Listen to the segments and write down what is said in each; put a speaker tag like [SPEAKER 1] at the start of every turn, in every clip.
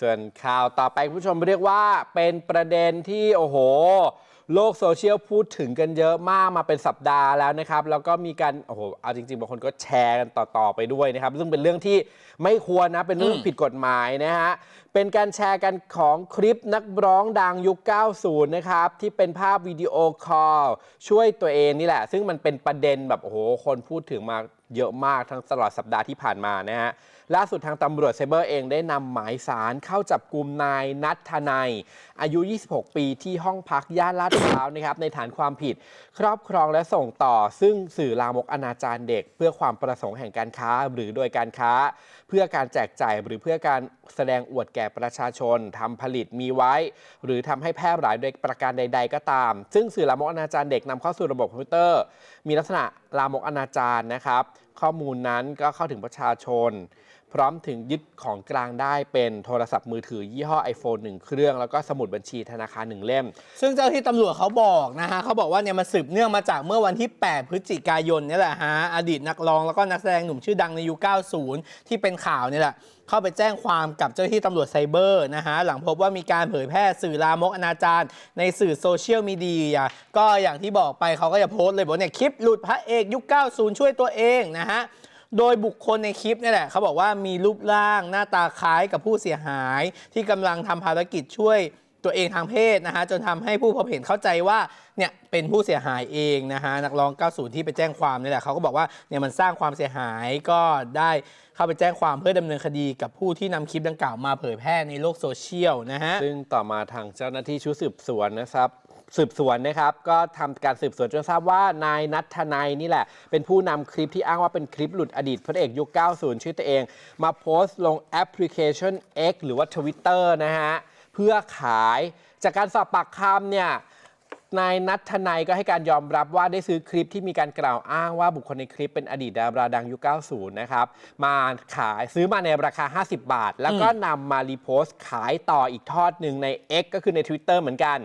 [SPEAKER 1] ส่วนข่าวต่อไปคุณผู้ชมเรียกว่าเป็นประเด็นที่โอ้โห โลกโซเชียลพูดถึงกันเยอะมากมาเป็นสัปดาห์แล้วนะครับ แล้วก็มีการโอ้โหเอาจริงๆบางคนก็แชร์กันต่อๆไปด้วยนะครับ ซึ่งเป็นเรื่องที่ไม่ควรนะเป็นเรื่องผิดกฎหมายนะฮะเป็นการแชร์กันของคลิปนักร้องดังยุค 90 นะครับ ที่เป็นภาพวิดีโอคอลช่วยตัวเองนี่แหละ ซึ่งมันเป็นประเด็นแบบโอ้โหคนพูดถึงมาเยอะมากทั้งตลอดสัปดาห์ที่ผ่านมานะฮะ ล่าสุดทางตำรวจไซเบอร์เองได้นำหมายสารเข้าจับกลุ่มนายนัทนัยอายุ 26 ปีที่ห้องพักย่านลาดพร้านะครับในฐานความผิด ครอบครองและส่งต่อ ซึ่งสื่อลามกอนาจารเด็ก เพื่อความประสงค์แห่งการค้า หรือโดยการค้า เพื่อการแจกจ่ายหรือเพื่อการแสดงอวดแก่ประชาชนทำผลิตมีไว้ หรือทำให้แพร่หลายโดยประการใด ๆ ก็ตาม ซึ่งสื่อลามกอนาจารเด็กนำเข้าสู่ระบบคอมพิวเตอร์ มีลักษณะลามกอนาจารนะครับ ข้อมูลนั้นก็เข้าถึงประชาชน พร้อมถึงยึดของกลางได้เป็นโทรศัพท์มือถือยี่ห้อ iPhone 1 เครื่อง แล้วก็สมุดบัญชีธนาคาร1เล่ม
[SPEAKER 2] ซึ่งเจ้าที่ตำรวจเขาบอกนะฮะเขาบอกว่าเนี่ยมันสืบเนื่องมาจากเมื่อวันที่ 8 พฤศจิกายนนี่แหละฮะอดีตนักร้องแล้วก็นักแสดงหนุ่มชื่อดังในยุค 90 ที่เป็นข่าวนี่แหละเข้าไปแจ้งความกับเจ้าหน้าที่ตำรวจไซเบอร์นะฮะหลังพบว่ามีการเผยแพร่สื่อลามกอนาจารในสื่อโซเชียลมีเดียก็อย่างที่บอกไปเขาก็จะโพสต์เลยบอกเนี่ยคลิปหลุดพระเอกยุค 90 ช่วยตัวเองนะฮะ โดยบุคคลในคลิปนี่แหละเขาบอกว่ามีรูปร่างหน้าตาคล้ายกับผู้เสียหาย ที่กำลังทำภารกิจช่วยตัวเองทางเพศนะฮะจนทำให้ผู้พบเห็นเข้าใจว่าเนี่ยเป็นผู้เสียหายเองนะฮะนักร้อง 90 ที่ไปแจ้งความนี่แหละเขาก็บอกว่าเนี่ยมันสร้างความเสียหายก็ได้เข้าไปแจ้งความเพื่อดำเนินคดีกับผู้ที่นำคลิปดังกล่าวมาเผยแพร่ในโลกโซเชียลนะฮะ
[SPEAKER 1] ซึ่งต่อมาทางเจ้าหน้าที่ชุดสืบสวนนะครับ สืบสวนนะครับก็ทำการสืบสวนจนทราบว่านายนัทนายนี่แหละ เป็นผู้นำคลิปที่อ้างว่าเป็นคลิปหลุดอดีตพระเอกยุค 90 ชื่อตัวเอง มาโพสต์ลงแอปพลิเคชัน X หรือว่า Twitter นะฮะ เพื่อขายจากการสอบปากคำเนี่ย นายนัทธนัยก็ให้การยอมรับว่าได้ซื้อคลิปที่มีการกล่าวอ้างว่าบุคคลในคลิปเป็นอดีตดาราดังยุค 90 นะครับ มาขายซื้อมาในราคา 50 บาท แล้วก็นำมารีโพสต์ขายต่ออีกทอดหนึ่งใน X ก็คือใน Twitter เหมือนกัน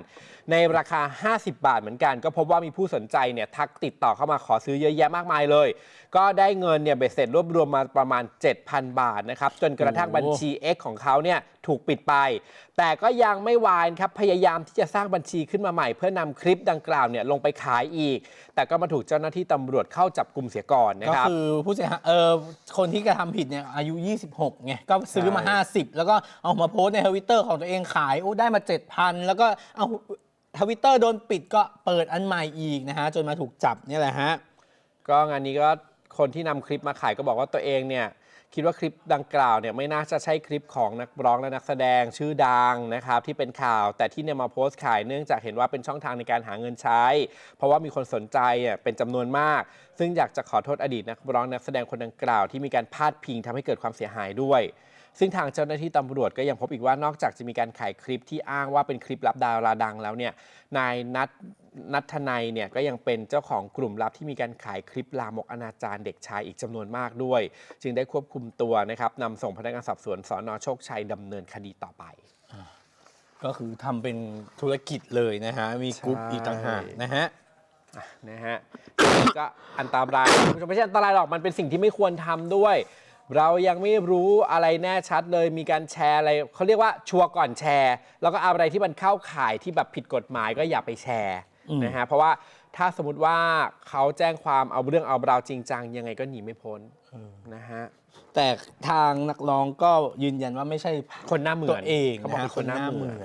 [SPEAKER 1] ในราคา 50 บาทเหมือนกัน ก็พบว่ามีผู้สนใจเนี่ยทักติดต่อเข้ามาขอซื้อเยอะแยะมากมายเลย ก็ได้เงินเนี่ยเบ็ดเสร็จรวบรวมมาประมาณ 7,000 บาทนะครับจนกระทั่งบัญชี X ของเขาเนี่ยถูกปิดไป แต่ก็ยังไม่วายครับพยายามที่จะสร้างบัญชีขึ้นมาใหม่ เพื่อนำคลิปดังกล่าวเนี่ยลงไปขายอีก แต่ก็มาถูกเจ้าหน้าที่ตำรวจเข้าจับกลุ่มเสียก่อนนะ
[SPEAKER 2] ก็
[SPEAKER 1] ครับ
[SPEAKER 2] คือผู้เสียหายเออคนที่กระทำผิดเนี่ยอายุ 26ไงก็ซื้อมา
[SPEAKER 1] ใช่
[SPEAKER 2] 50 แล้วก็เอามาโพสต์ในทวิตเตอร์ของตัวเองขายโอ้ได้มา 7,000 แล้วก็เอาทวิตเตอร์โดนปิดก็เปิดอันใหม่อีกนะฮะจนมาถูกจับเนี่ยแหละฮะ
[SPEAKER 1] ก็งานนี้ก็คนที่นำคลิปมาขายก็บอกว่าตัวเองเนี่ย คิดว่าคลิปดังกล่าวเนี่ยไม่น่าจะใช่คลิปของนักร้องและนักแสดงชื่อดังนะครับที่เป็นข่าว แต่ที่เนี่ยมาโพสต์ขายเนื่องจากเห็นว่าเป็นช่องทางในการหาเงินใช้ เพราะว่ามีคนสนใจอะเป็นจำนวนมาก ซึ่งอยากจะขอโทษอดีตนักร้องนักแสดงคนดังกล่าวที่มีการพาดพิงทำให้เกิดความเสียหายด้วย ซึ่งทางเจ้าหน้าที่ตำรวจก็ยังพบอีกว่านอกจากจะมีการขายคลิปที่อ้างว่าเป็นคลิปลับดาราดังแล้วเนี่ยนายนัทนัทนัยเนี่ยก็ยังเป็นเจ้าของกลุ่มลับที่มีการขายคลิปลามกอนาจารเด็กชายอีกจำนวนมากด้วย จึงได้ควบคุมตัวนะครับนำส่งพนักงานสอบสวนสอนอโชคชัยดำเนินคดีต่อไป
[SPEAKER 2] ก็คือทำเป็นธุรกิจเลยนะฮะ มีกรุ๊ป
[SPEAKER 1] ใช่
[SPEAKER 2] อีกต่างหากนะฮะ
[SPEAKER 1] นะฮะก็อันตรายคุณผู้ชมไม่ใช่อันตรายหรอกมันเป็นสิ่งที่ไม่ควรทำด้วย เรายังไม่รู้อะไรแน่ชัดเลย มีการแชร์อะไรเขาเรียกว่าชัวร์ก่อนแชร์ แล้วก็อะไรที่มันเข้าข่ายที่แบบผิดกฎหมายก็อย่าไปแชร์
[SPEAKER 2] อืม
[SPEAKER 1] นะฮะเพราะว่าถ้าสมมติว่าเขาแจ้งความเอาเรื่องเอาราวจริงจังยังไงก็หนีไม่พ้นนะฮะ
[SPEAKER 2] แต่ทางนักร้องก็ยืนยันว่าไม่ใช่
[SPEAKER 1] คนหน้าเหมือน
[SPEAKER 2] ตัวเอง
[SPEAKER 1] เขาบอก
[SPEAKER 2] นะฮะ
[SPEAKER 1] เป็นคนหน้าเหมือน